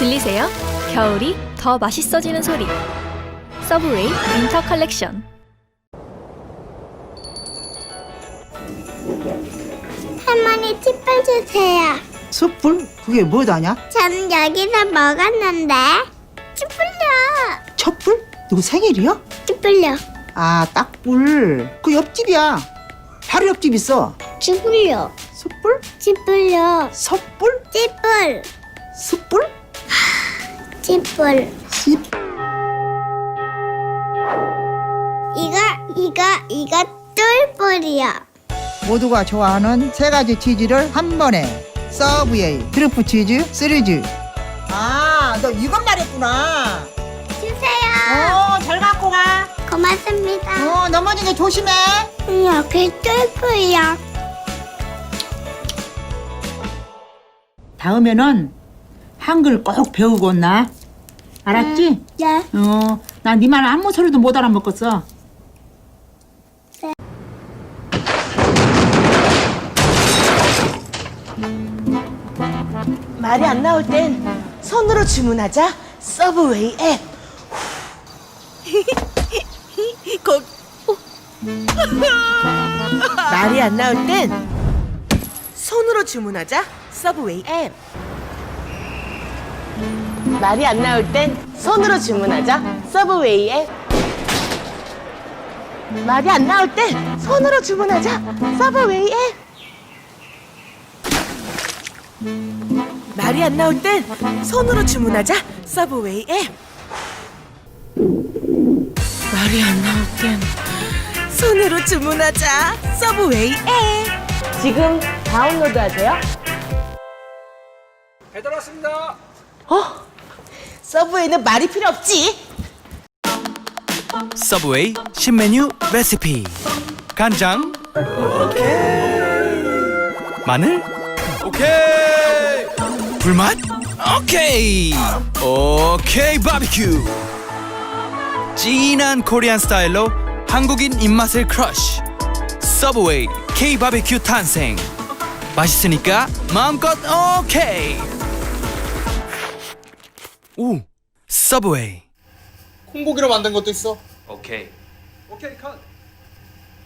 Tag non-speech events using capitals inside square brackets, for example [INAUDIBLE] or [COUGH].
들리세요? 겨울이 더 맛있어지는 소리. 서브웨이 윈터 컬렉션. 할머니 팁을 주세요. 숯불? 그게 뭐다냐? 저는 여기서 먹었는데. 팁을요. 촛불? 누구 생일이야? 팁을요. 아 딱불 그 옆집이야 바로 옆집 있어 팁을요. 숯불? 팁을요. 섣불? 팁을. 숯불? 팁을. 씨 이거 이거 이거 똘뿔이야. 모두가 좋아하는 세 가지 치즈를 한 번에 서브웨이 트러프 치즈 쓰리즈 아 너 이것 말했구나 주세요. 어 잘 갖고 가 고맙습니다. 어, 넘어지게 조심해 여기 똘뿔이야. 다음에는 한글 꼭 배우고 온나. 알았지? 네. 어, 나 네 말 아무 소리도 못 알아먹겠어. 말이 안 나올 땐 손으로 주문하자 서브웨이 앱. [LAUGHS] 곧 말이 안 나올 땐 손으로 주문하자 서브웨이 앱. 말이 안 나올 땐 손으로 주문하자 서브웨이 앱. 말이 안 나올 땐 손으로 주문하자 서브웨이 앱. 말이 안 나올 땐 손으로 주문하자 서브웨이 앱 말이 안 나올 땐 손으로 주문하자 서브웨이 앱 지금 다운로드 하세요 배달 왔습니다. 어? 서브웨이는 말이 필요 없지. 서브웨이 신메뉴 레시피. 간장. 오케이. 마늘. 오케이. 불맛. 오케이. 오케이 바비큐. 진한 코리안 스타일로 한국인 입맛을 크러쉬. 서브웨이 K 바비큐 탄생. 맛있으니까 마음껏 오케이 오 서브웨이 콩고기로 만든 것도 있어. 오케이 오케이 컷.